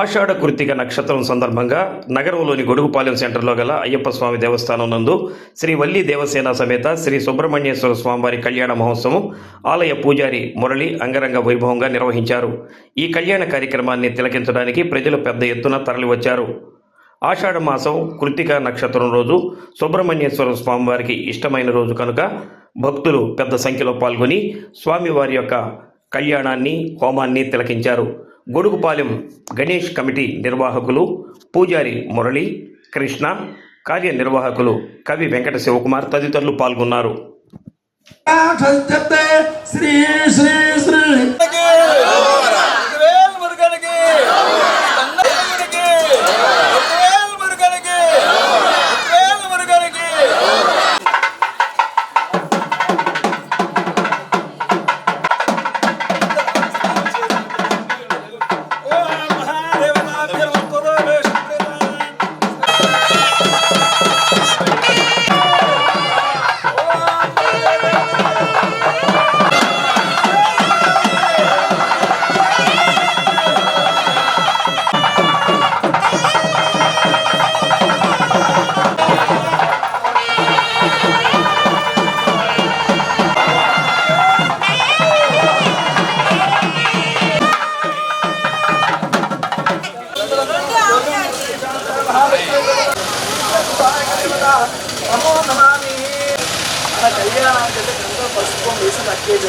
ఆషాఢ కృతిక నక్షత్రం సందర్భంగా నగరంలోని గొడుగుపాలెం సెంటర్లో గల అయ్యప్ప స్వామి దేవస్థానం నందు శ్రీ వల్లి దేవసేన సమేత శ్రీ సుబ్రహ్మణ్యేశ్వర స్వామివారి కళ్యాణ మహోత్సవం ఆలయ పూజారి మురళి అంగరంగ వైభవంగా నిర్వహించారు. ఈ కళ్యాణ కార్యక్రమాన్ని తిలకించడానికి ప్రజలు పెద్ద ఎత్తున తరలివచ్చారు. ఆషాఢ మాసం కృతిక నక్షత్రం రోజు సుబ్రహ్మణ్యేశ్వర స్వామివారికి ఇష్టమైన రోజు కనుక భక్తులు పెద్ద సంఖ్యలో పాల్గొని స్వామివారి యొక్క కళ్యాణాన్ని హోమాన్ని తిలకించారు. గొడుగుపాలెం గణేష్ కమిటీ నిర్వాహకులు పూజారి మురళి కృష్ణ కార్యనిర్వాహకులు కవి వెంకట శివకుమార్ తదితరులు పాల్గొన్నారు. శ్రీ శ్రీ శ్రీ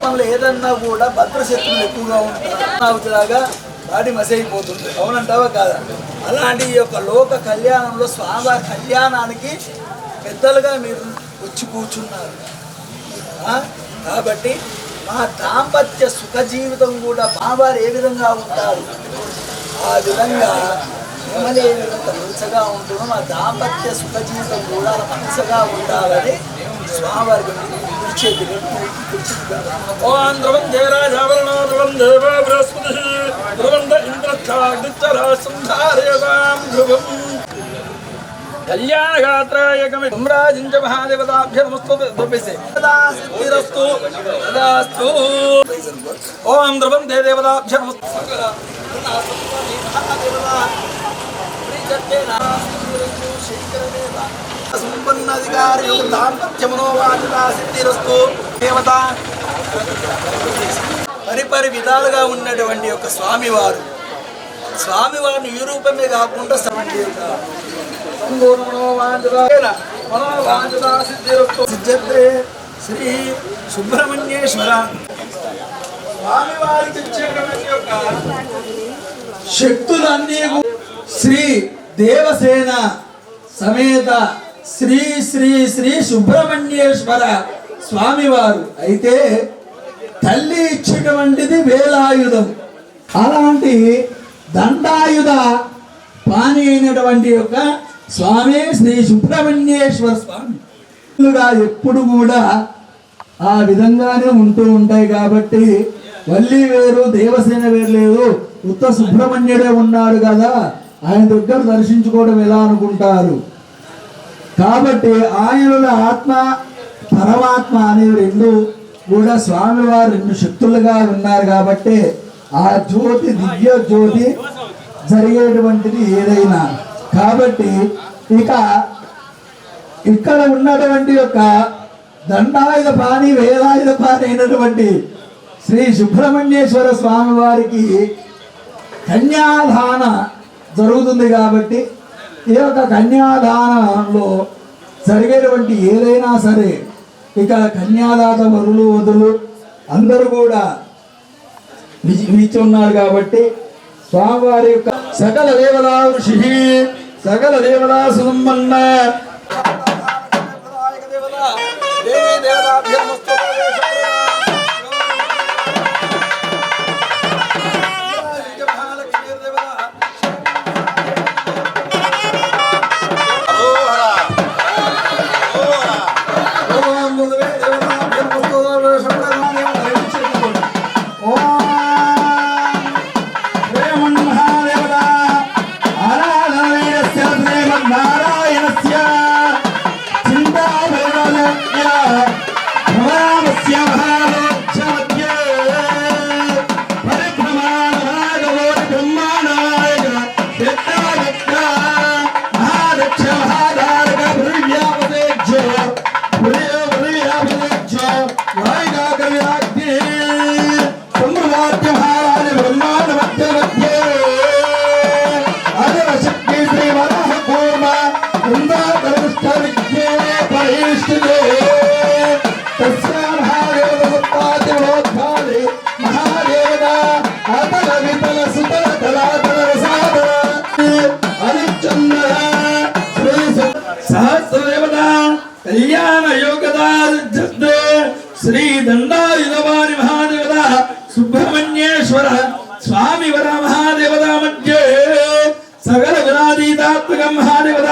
మనలో ఏదన్నా కూడా భద్రశత్రులు ఎక్కువగా ఉంటారు అవుతులాగా బాడీ మసైపోతుంది అవునంటావా కాదా అలాంటి ఈ యొక్క లోక కళ్యాణంలో స్వామివారి కళ్యాణానికి పెద్దలుగా మీరు వచ్చి కూర్చున్నారు కాబట్టి మా దాంపత్య సుఖ జీవితం కూడా బాబారు ఏ విధంగా ఉంటారు ఆ విధంగా మిమ్మల్ని ఏ విధంగా మంచగా ఉంటుందో మా దాంపత్య సుఖ జీవితం కూడా మంచగా ఉండాలని స్వామివారికి విడిచేది ఓం ధ్రువం జయరాజావరణ ధ్రువం దేవ బృహస్పతి ధ్రువంద ఇంద్రస్థాగ్నిచ్చరాసంధారేవాం ధ్రువం సిద్ధిరస్తు తదాస్తు ఓం ధ్రువం దే దేవతాభ్యర్మస్తు సంపన్నధికారి దాంపత్యమనోవాచితా సిద్ధిరస్తు దేవత. పరిపరి విధాలుగా ఉన్నటువంటి యొక్క స్వామివారు. స్వామివారిని ఈ రూపమే కాకుండా సమండి సిద్ధతే శ్రీ సుబ్రహ్మణ్యేశ్వర. స్వామివారికి ఇచ్చేటువంటి యొక్క శక్తులన్నీ శ్రీ దేవసేన సమేత శ్రీ శ్రీ శ్రీ సుబ్రహ్మణ్యేశ్వర స్వామివారు. అయితే తల్లి ఇచ్చినటువంటిది వేలాయుధం. అలాంటి దండాయుధ పాని అయినటువంటి యొక్క స్వామి శ్రీ సుబ్రహ్మణ్యేశ్వర స్వామి. ఎప్పుడు కూడా ఆ విధంగానే ఉంటూ ఉంటాయి కాబట్టి వల్లి వేరు దేవసేన వేరు లేదు. ఉత్త సుబ్రహ్మణ్యుడే ఉన్నాడు కదా. ఆయన దగ్గర దర్శించుకోవడం ఎలా అనుకుంటారు? కాబట్టి ఆయనలో ఆత్మ పరమాత్మ అనేవి రెండు కూడా స్వామివారు రెండు శక్తులుగా ఉన్నారు కాబట్టి ఆ జ్యోతి దివ్య జ్యోతి జరిగేటువంటిది ఏదైనా. కాబట్టి ఇక ఇక్కడ ఉన్నటువంటి యొక్క దండాయుధ పాని వేలాయుధ పాని అయినటువంటి శ్రీ సుబ్రహ్మణ్యేశ్వర స్వామి వారికి కన్యాదాన జరుగుతుంది కాబట్టి ఈ యొక్క కన్యాదానంలో జరిగేటువంటి ఏదైనా సరే ఇక కన్యాదాత వరులు వదులు అందరూ కూడా నిలిచి ఉన్నారు కాబట్టి స్వామివారి యొక్క సకల దేవదా ఋషి సకల దేవదా సుమన్న Come on, come on. దండాయుధవారి మహాదేవత Subrahmanyeswara స్వామి వర మహాదేవత మధ్య సగల గుణాతీతాత్మక మహాదేవత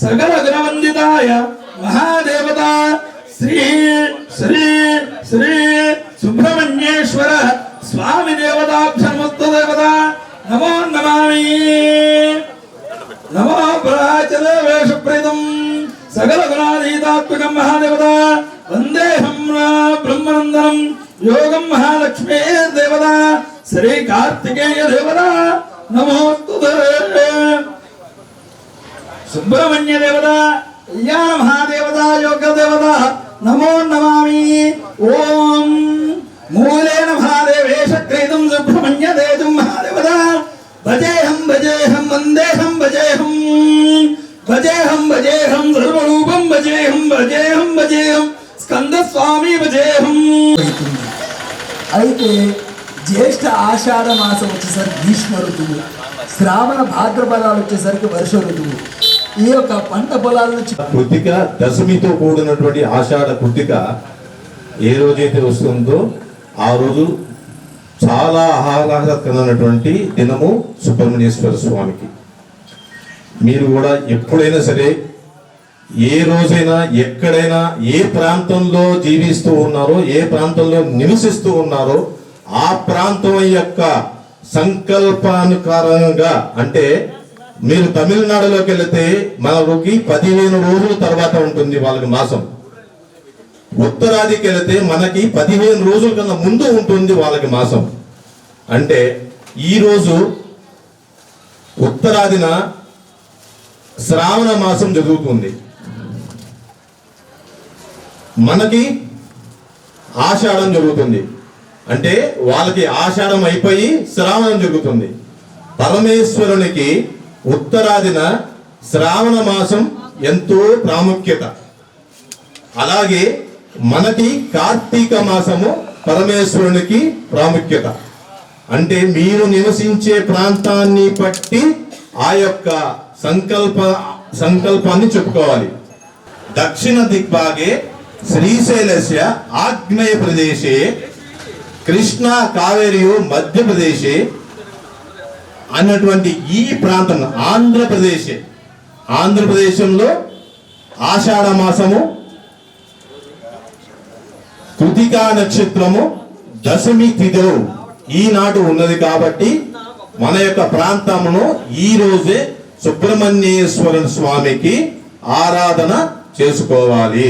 సగల గుణవందితాయ మహాదేవత శ్రీ శ్రీ శ్రీ సుబ్రహ్మణ్యేశ్వర స్వామి దేవతాభ్యమస్త దేవత నమో నమామి. నమో ప్రాచల వేషప్రీతం సకల గుణాతీతాత్మకం మహాదేవత వందేహం బ్రహ్మనందనం యోగం మహాలక్ష్మే దేవత శ్రీ కార్తికేయ దేవత నమోస్తుతే సుబ్రహ్మణ్య దేవత అయ్యా మహాదేవత యోగ దేవత నమో నమామి ఓం. మూలేన మహాదేవేశ క్రీతం సుబ్రహ్మణ్య దేజం మహాదేవత. భజేహం భజేహం వందేహం భజేహం. భజే అయితే జ్యేష్ఠ ఆషాఢ మాసం వచ్చేసరికి గ్రీష్మ ఋతువు శ్రావణ భాద్రపదాలు వచ్చేసరికి వర్ష ఋతువు. ఈ యొక్క పంట పొలాల నుంచి కృతిక దశమితో కూడినటువంటి ఆషాఢ కృతిక ఏ రోజైతే వస్తుందో ఆ రోజు చాలా ఆహ్లాదకరమైనటువంటి దినము సుబ్రహ్మణ్యేశ్వర స్వామికి. మీరు కూడా ఎప్పుడైనా సరే ఏ రోజైనా ఎక్కడైనా ఏ ప్రాంతంలో జీవిస్తూ ఉన్నారో ఏ ప్రాంతంలో నివసిస్తూ ఉన్నారో ఆ ప్రాంతం యొక్క సంకల్పానుకారంగా అంటే మీరు తమిళనాడులోకి వెళితే మనకి పదిహేను రోజుల తర్వాత ఉంటుంది వాళ్ళకి మాసం. ఉత్తరాదికి వెళితే మనకి పదిహేను రోజుల కన్నా ముందు ఉంటుంది వాళ్ళకి మాసం. అంటే ఈరోజు ఉత్తరాదిన శ్రావణ మాసం జరుగుతుంది. మనకి ఆషాఢం జరుగుతుంది. అంటే వాళ్ళకి ఆషాఢం అయిపోయి శ్రావణం జరుగుతుంది. పరమేశ్వరునికి ఉత్తరాదిన శ్రావణ మాసం ఎంతో ప్రాముఖ్యత. అలాగే మనకి కార్తీక మాసము పరమేశ్వరునికి ప్రాముఖ్యత. అంటే మీరు నివసించే ప్రాంతాన్ని బట్టి ఆ యొక్క సంకల్ప సంకల్పాన్ని చెప్పుకోవాలి. దక్షిణ దిగ్భాగే శ్రీశైలస్య ఆగ్నేయ ప్రదేశే కృష్ణా కావేరియు మధ్యప్రదేశే అన్నటువంటి ఈ ప్రాంతం ఆంధ్రప్రదేశ్. ఆంధ్రప్రదేశంలో ఆషాఢ మాసము కృతికా నక్షత్రము దశమి తిథిలో ఈనాడు ఉన్నది కాబట్టి మన యొక్క ప్రాంతమును ఈ రోజే సుబ్రహ్మణ్యేశ్వర స్వామికి ఆరాధన చేసుకోవాలి.